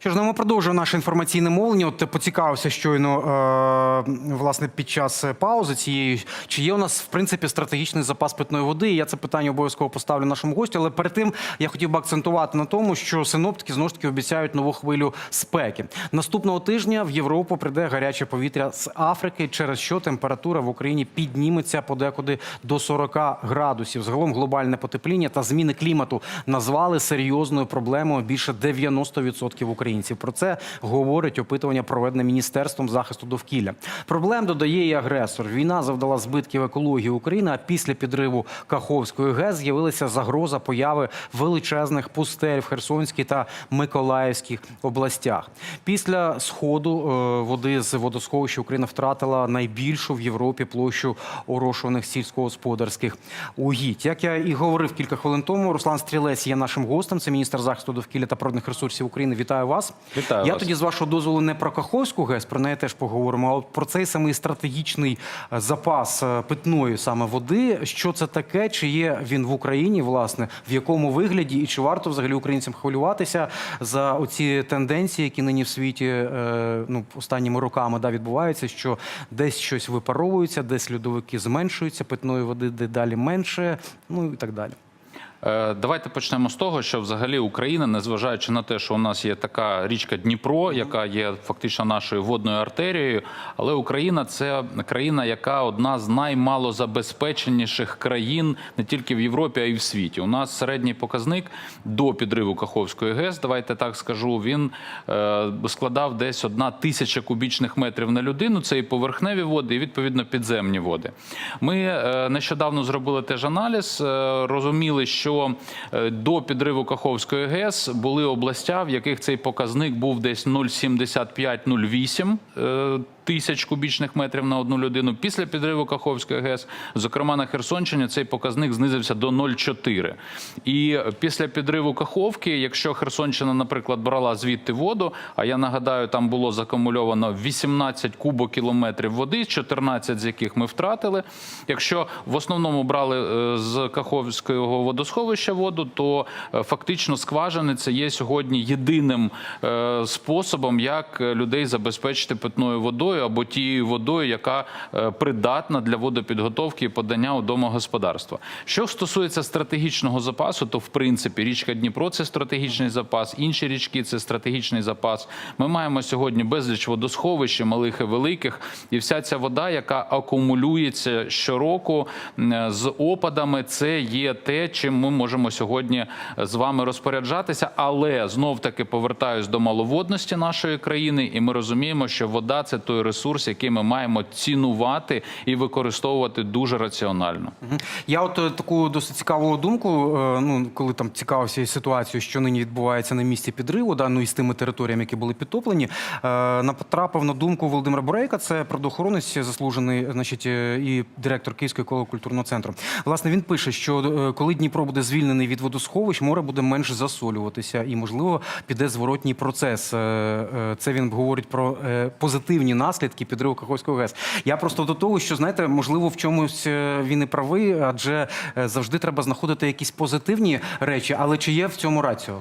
Що ж, ну, ми продовжуємо наше інформаційне мовлення. От поцікавився щойно е, власне під час паузи цієї, чи є у нас в принципі стратегічний запас питної води. І я це питання обов'язково поставлю нашому гостю. Але перед тим я хотів би акцентувати на тому, що синоптики знову ж таки обіцяють нову хвилю спеки. Наступного тижня в Європу прийде гаряче повітря з Африки, через що температура в Україні підніметься подекуди до 40 градусів. Загалом глобальне потепління та зміни клімату назвали серйозною проблемою більше 90% українців. Про це говорить опитування, проведене міністерством захисту довкілля. Проблем додає і агресор. Війна завдала збитків екології України. А після підриву Каховської ГЕС з'явилася загроза появи величезних пустель в Херсонській та Миколаївській областях. Після сходу е, води з водосховища Україна втратила найбільшу в Європі площу орошуваних сільськогосподарських угідь. Як я і говорив кілька хвилин тому, Руслан Стрілець є нашим гостем. Це міністр захисту довкілля та природних ресурсів України. Вітаю вас. Вітаю я вас. тоді з вашого дозволу не про Каховську ГЕС, про неї теж поговоримо. А от про цей самий стратегічний е, запас е, питної саме води. Що це таке? Чи є він в Україні, власне, в якому вигляді, і чи варто взагалі українцям хвилюватися за оці тенденції, які нині в світі е, ну останніми роками да відбуваються, що десь щось випаровується, десь льодовики зменшуються, питної води дедалі менше, ну і так далі. Е, Давайте почнемо з того, що взагалі Україна, незважаючи на те, що у нас є така річка Дніпро, яка є фактично нашою водною артерією, але Україна це країна, яка одна з наймалозабезпеченіших країн не тільки в Європі, а й в світі. У нас середній показник до підриву Каховської ГЕС, давайте так скажу, він е, складав десь одна тисяча кубічних метрів на людину. Це і поверхневі води, і відповідно підземні води. Ми е, нещодавно зробили теж аналіз, розуміли, що е, до підриву Каховської ГЕС були областя, в яких цей показник був десь 0,75-0,8 е, тисяч кубічних метрів на одну людину. Після підриву Каховської ГЕС, зокрема на Херсонщині, цей показник знизився до 0,4. І після підриву Каховки, якщо Херсонщина, наприклад, брала звідти воду, а я нагадаю, там було закумульовано 18 кубокілометрів води, 14 з яких ми втратили. Якщо в основному брали е, з Каховського водосховища воду, то е, фактично скважини це є сьогодні єдиним е, способом, як людей забезпечити питною водою або тією водою, яка е, придатна для водопідготовки і подання у домогосподарства. Що стосується стратегічного запасу, то в принципі річка Дніпро це стратегічний запас, інші річки це стратегічний запас. Ми маємо сьогодні безліч водосховищ, малих і великих, і вся ця вода, яка акумулюється щороку з опадами, це є те, чим ми можемо сьогодні з вами розпоряджатися. Але знов таки повертаюсь до маловодності нашої країни, і ми розуміємо, що вода це той ресурс, який ми маємо цінувати і використовувати дуже раціонально. Я от е, таку досить цікаву думку, е, ну коли там цікавився ситуацією, що нині відбувається на місці підриву, да, ну і з тими територіями, які були підтоплені, е, натрапив на думку Володимира Бурейка, це природоохоронець заслужений, значить, е, і директор Київського еколого-культурного центру. Власне, він пише, що е, коли Дніпро буде звільнений від водосховищ, море буде менш засолюватися, і можливо піде зворотній процес. Е, е, Це він говорить про е, позитивні наслідки підриву Каховського ГЕС. Я просто до того, що знаєте, можливо, в чомусь е, він і правий, адже е, завжди треба знаходити якісь позитивні речі, але чи є в цьому раціо?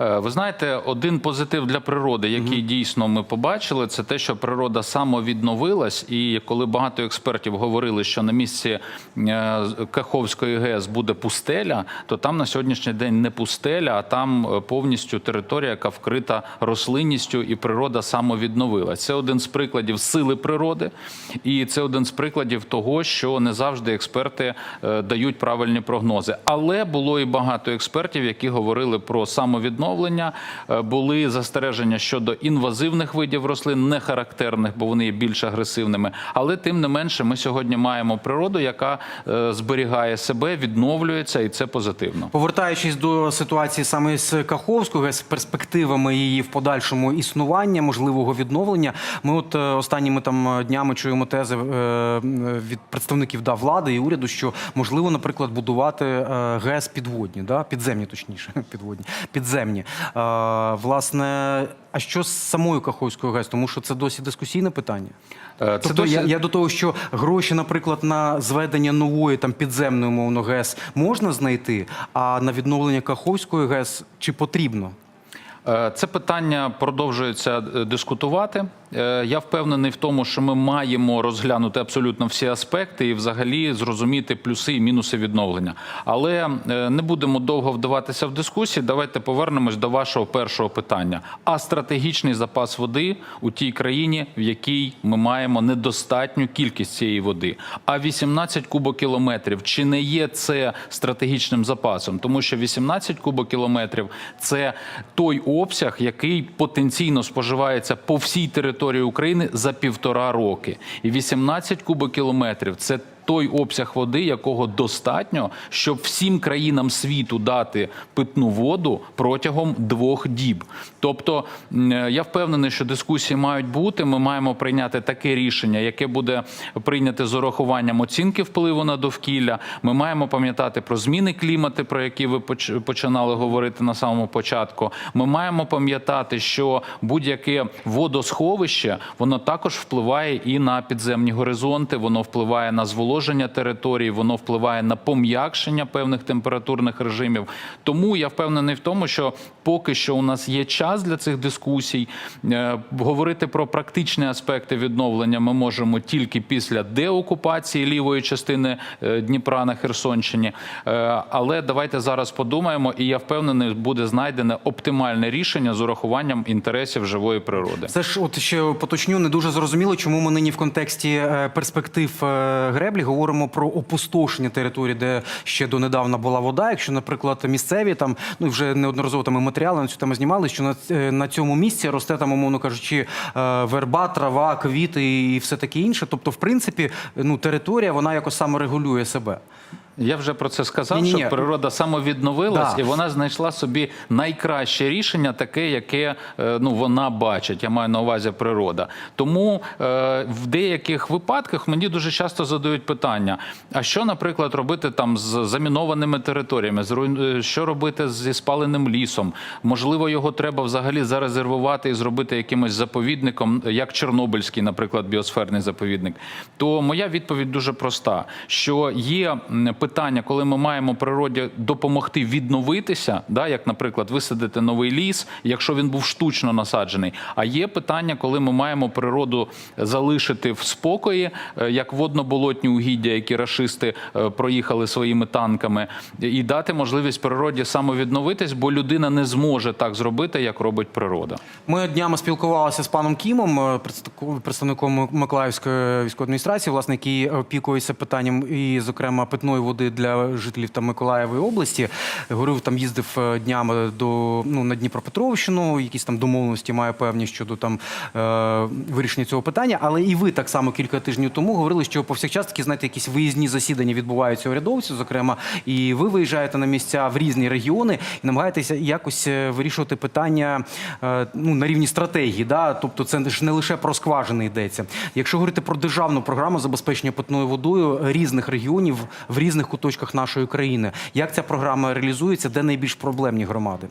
Е, Ви знаєте, один позитив для природи, який дійсно ми побачили, це те, що природа самовідновилась. І коли багато експертів говорили, що на місці е, Каховської ГЕС буде пустеля, то там на сьогоднішній день не пустеля, а там е, повністю територія, яка вкрита рослинністю, і природа самовідновилась. Це один з прикладів сили природи, і це один з прикладів того, що не завжди експерти дають правильні прогнози. Але було і багато експертів, які говорили про самовідновлення. Е, Були застереження щодо інвазивних видів рослин, не характерних, бо вони є більш агресивними. Але тим не менше, ми сьогодні маємо природу, яка е, зберігає себе, відновлюється, і це позитивно. Повертаючись до ситуації саме з Каховською, з перспективами її в подальшому існування, можливого відновлення, ми от е, останніми там днями чуємо тези від представників да, влади і уряду, що можливо, наприклад, будувати ГЕС підводні, да? підземні, точніше, підводні, підземні. Е, Власне, а що з самою Каховською ГЕС? Тому що це досі дискусійне питання. Е, Це Тобто я, досі- я до того, що гроші, наприклад, на зведення нової там підземної умовно ГЕС можна знайти, а на відновлення Каховської ГЕС чи потрібно? Е, Це питання продовжується е, дискутувати. Е, Я впевнений в тому, що ми маємо розглянути абсолютно всі аспекти і взагалі зрозуміти плюси і мінуси відновлення. Але е, не будемо довго вдаватися в дискусії. Давайте повернемось до вашого першого питання. А стратегічний запас води у тій країні, в якій ми маємо недостатню кількість цієї води. А 18 кубокілометрів чи не є це стратегічним запасом? Тому що 18 кубокілометрів це той обсяг, який потенційно споживається по всій території України за півтора роки. І 18 кубокілометрів це той обсяг води, якого достатньо, щоб всім країнам світу дати питну воду протягом двох діб. Тобто я впевнений, що дискусії мають бути. Ми маємо прийняти таке рішення, яке буде прийняте з урахуванням оцінки впливу на довкілля. Ми маємо пам'ятати про зміни клімату, про які ви починали говорити на самому початку. Ми маємо пам'ятати, що будь-яке водосховище воно також впливає і на підземні горизонти, воно впливає на зволоження території, воно впливає на пом'якшення певних температурних режимів. Тому я впевнений в тому, що поки що у нас є час для цих дискусій. Е, Говорити про практичні аспекти відновлення ми можемо тільки після деокупації лівої частини е, Дніпра на Херсонщині. Е, Але давайте зараз подумаємо, і я впевнений, буде знайдене оптимальне рішення з урахуванням інтересів живої природи. Це ж от ще поточню, не дуже зрозуміло, чому ми нині в контексті перспектив греблі говоримо про опустошення території, де ще донедавна була вода. Якщо, наприклад, місцеві там ну вже неодноразово там і матеріали на цю тему знімали, що на, е, на цьому місці росте там, умовно кажучи, е, верба, трава, квіти і все таке інше. Тобто, в принципі, ну територія вона якось саморегулює себе. Я вже про це сказав, Ні-ні-ні. що природа самовідновилась, Да. і вона знайшла собі найкраще рішення, таке, яке е, ну вона бачить. Я маю на увазі природа. Тому е, в деяких випадках мені дуже часто задають питання: а що, наприклад, робити там з замінованими територіями, е, що робити зі спаленим лісом? Можливо, його треба взагалі зарезервувати і зробити якимось заповідником, як Чорнобильський, наприклад, біосферний заповідник. То моя відповідь дуже проста: що є м, питання, коли ми маємо природі допомогти відновитися, да, як, наприклад, висадити новий ліс, якщо він був штучно насаджений. А є питання, коли ми маємо природу залишити в спокої, е, як водно-болотні угіддя, які рашисти е, проїхали своїми танками, і дати можливість природі самовідновитись, бо людина не зможе так зробити, як робить природа. Ми днями спілкувалися з паном Кімом, е, представником Миколаївської військової адміністрації, власне, який опікується питанням і, зокрема, питної води для жителів там Миколаєвої області. Говорив, там їздив е, днями до ну на Дніпропетровщину, якісь там домовленості має певні щодо там е, вирішення цього питання. Але і ви так само кілька тижнів тому говорили, що повсякчас такі, знаєте, якісь виїзні засідання відбуваються урядовців, зокрема, і ви виїжджаєте на місця в різні регіони і намагаєтеся якось е, вирішувати питання ну, на рівні стратегії. Да? Тобто це ж не лише про скважини йдеться. Якщо говорити про державну програму забезпечення питною водою різних регіонів в різних куточках нашої країни, як ця програма реалізується, де найбільш проблемні громади?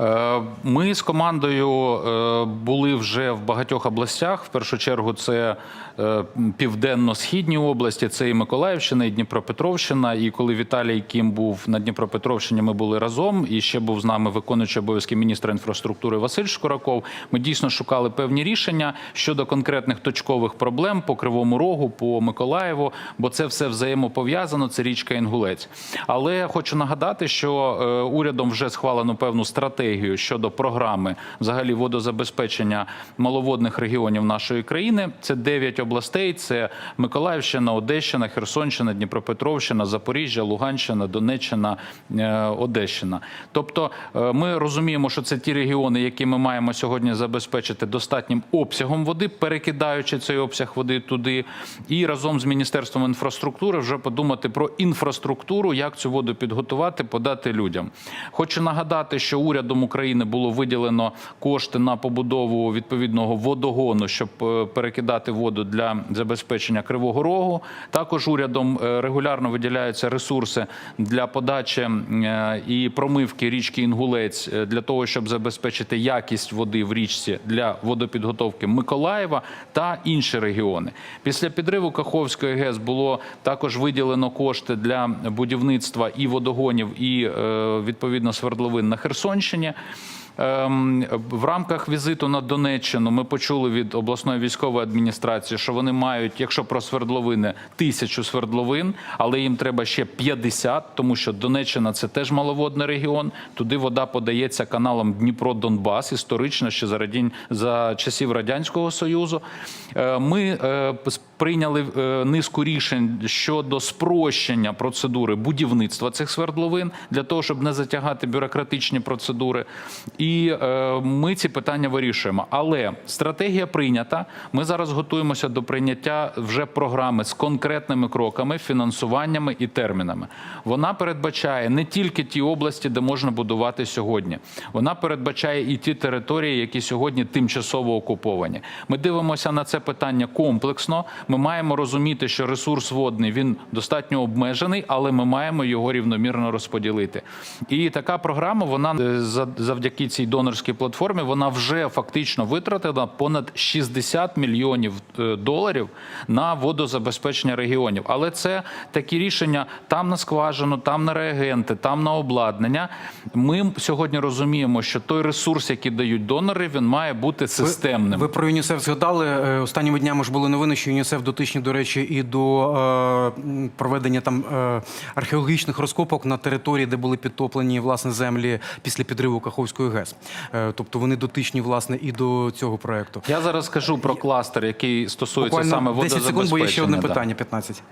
Е, Ми з командою е, були вже в багатьох областях. В першу чергу, це е, південно-східні області, це і Миколаївщина, і Дніпропетровщина. І коли Віталій Кім був на Дніпропетровщині, ми були разом. І ще був з нами виконуючий обов'язки міністра інфраструктури Василь Шкураков. Ми дійсно шукали певні рішення щодо конкретних точкових проблем по Кривому Рогу, по Миколаєву, бо це все взаємопов'язано. Це річка Інгулець. Але хочу нагадати, що е, урядом вже схвалено певну стратегію щодо програми взагалі водозабезпечення маловодних регіонів нашої країни. Це 9 областей: це Миколаївщина, Одещина, Херсонщина, Дніпропетровщина, Запоріжжя, Луганщина, Донеччина, е, Одещина. Тобто, е, ми розуміємо, що це ті регіони, які ми маємо сьогодні забезпечити достатнім обсягом води, перекидаючи цей обсяг води туди, і разом з міністерством інфраструктури вже подумати про інфраструктуру, як цю воду підготувати, подати людям. Хочу нагадати, що урядом України було виділено кошти на побудову відповідного водогону, щоб е, перекидати воду для забезпечення Кривого Рогу. Також урядом е, регулярно виділяються ресурси для подачі е, і промивки річки Інгулець для того, щоб забезпечити якість води в річці для водопідготовки Миколаєва та інші регіони. Після підриву Каховської ГЕС було також виділено кошти для будівництва і водогонів, і е, відповідно свердловин на Херсонщині. Ем, В рамках візиту на Донеччину ми почули від обласної військової адміністрації, що вони мають, якщо про свердловини, тисячу свердловин, але їм треба ще 50, тому що Донеччина це теж маловодний регіон. Туди вода подається каналом Дніпро-Донбас, історично ще за радянь... за часів радянського союзу. Е, Ми е, прийняли е, низку рішень щодо спрощення процедури будівництва цих свердловин для того, щоб не затягати бюрократичні процедури. І е, ми ці питання вирішуємо. Але стратегія прийнята. Ми зараз готуємося до прийняття вже програми з конкретними кроками, фінансуваннями і термінами. Вона передбачає не тільки ті області, де можна будувати сьогодні. Вона передбачає і ті території, які сьогодні тимчасово окуповані. Ми дивимося на це питання комплексно. Ми маємо розуміти, що ресурс водний він достатньо обмежений, але ми маємо його рівномірно розподілити. І така програма, вона е, за- завдяки цій донорській платформі, вона вже фактично витратила понад 60 мільйонів е, доларів на водозабезпечення регіонів. Але це такі рішення там на скважину, там на реагенти, там на обладнання. Ми сьогодні розуміємо, що той ресурс, який дають донори, він має бути системним. Ви про ЮНІСЕФ згадали. Е, Останніми днями ж були новини, що ЮНІСЕФ дотичні, до речі, і до е, проведення там е, археологічних розкопок на території, де були підтоплені власне землі після підриву Каховської ГЕС. Е, тобто вони дотичні власне і до цього проекту. Я зараз скажу про кластер, який стосується саме Буквально 10 секунд, бо є ще одне питання. 15.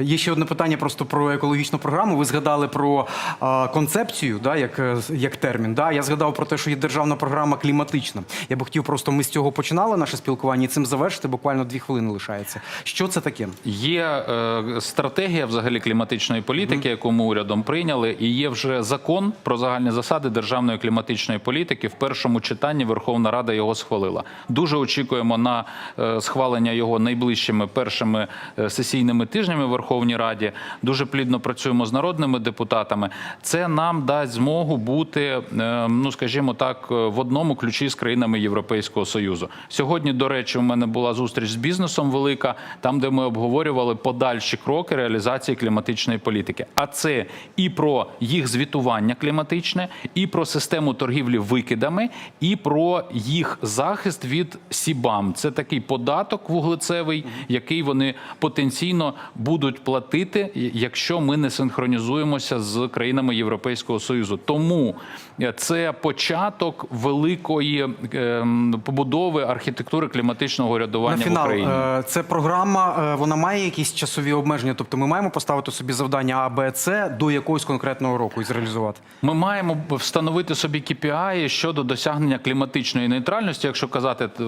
Є ще одне питання просто про екологічну програму. Ви згадали про а, концепцію, да, як, е, як термін. Да? Я згадав про те, що є державна програма кліматична. Я би хотів просто ми з цього починали наше спілкування і цим завершити. Буквально дві хвилини лишається. Що це таке? Є е, стратегія взагалі кліматичної політики, яку ми урядом прийняли, і є вже закон про загальні засади державної кліматичної політики. В першому читанні Верховна Рада його схвалила. Дуже очікуємо на е, схвалення його найближчими першими е, сесійними тижнями в Верховній Раді. Дуже плідно працюємо з народними депутатами. Це нам дасть змогу бути, е, ну скажімо так, е, в одному ключі з країнами Європейського союзу. Сьогодні, до речі, у мене була зустріч з бізнесом велика, там, де ми обговорювали подальші кроки реалізації кліматичної політики. А це і про їх звітування кліматичне, і про систему торгівлі викидами, і про їх захист від СІБАМ. Це такий податок вуглецевий, який вони потенційно будуть платити, якщо ми не синхронізуємося з країнами Європейського союзу. Тому е, це початок великої ем, побудови архітектури кліматичного На урядування в Україні. е, це програма. е, Вона має якісь часові обмеження. Тобто, ми маємо поставити собі завдання А, Б, С до якогось конкретного року і зреалізувати. Ми маємо встановити собі KPI щодо досягнення кліматичної нейтральності, якщо казати е,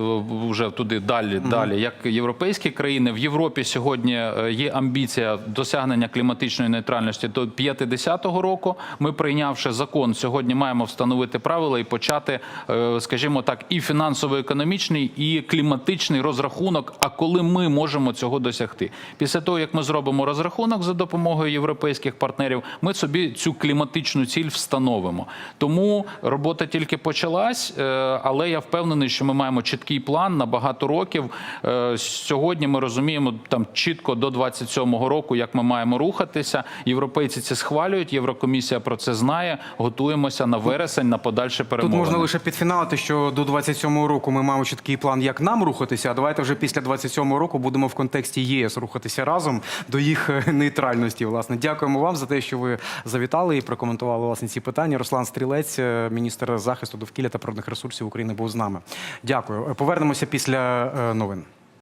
вже туди далі, далі, як європейські країни. В Європі сьогодні е, є амбіція досягнення кліматичної нейтральності до 50-го року. Ми прийнявши закон, сьогодні маємо встановити правила і почати, е, скажімо так, і фінансово-економічний, і кліматичний розрахунок. А коли ми можемо цього досягти? Після того, як ми зробимо розрахунок за допомогою європейських партнерів, ми собі цю кліматичну ціль встановимо. Тому робота тільки почалась, е, але я впевнений, що ми маємо чіткий план на багато років. Е, Сьогодні ми розуміємо там чітко до 27-го року, як ми маємо рухатися. Європейці це схвалюють. Єврокомісія про це знає. Готуємося на вересень на подальше Тут можна лише підфіналити, що до 27-го року ми маємо чіткий план, як нам рухатися. А давайте вже після 27-го року будемо в контексті ЄС рухатися разом до їх е, нейтральності. Власне, дякуємо вам за те, що ви завітали і прокоментували власне ці питання. Руслан Стрілець, е, міністр захисту довкілля та природних ресурсів України, був з нами. Дякую. Повернемося після е, новин.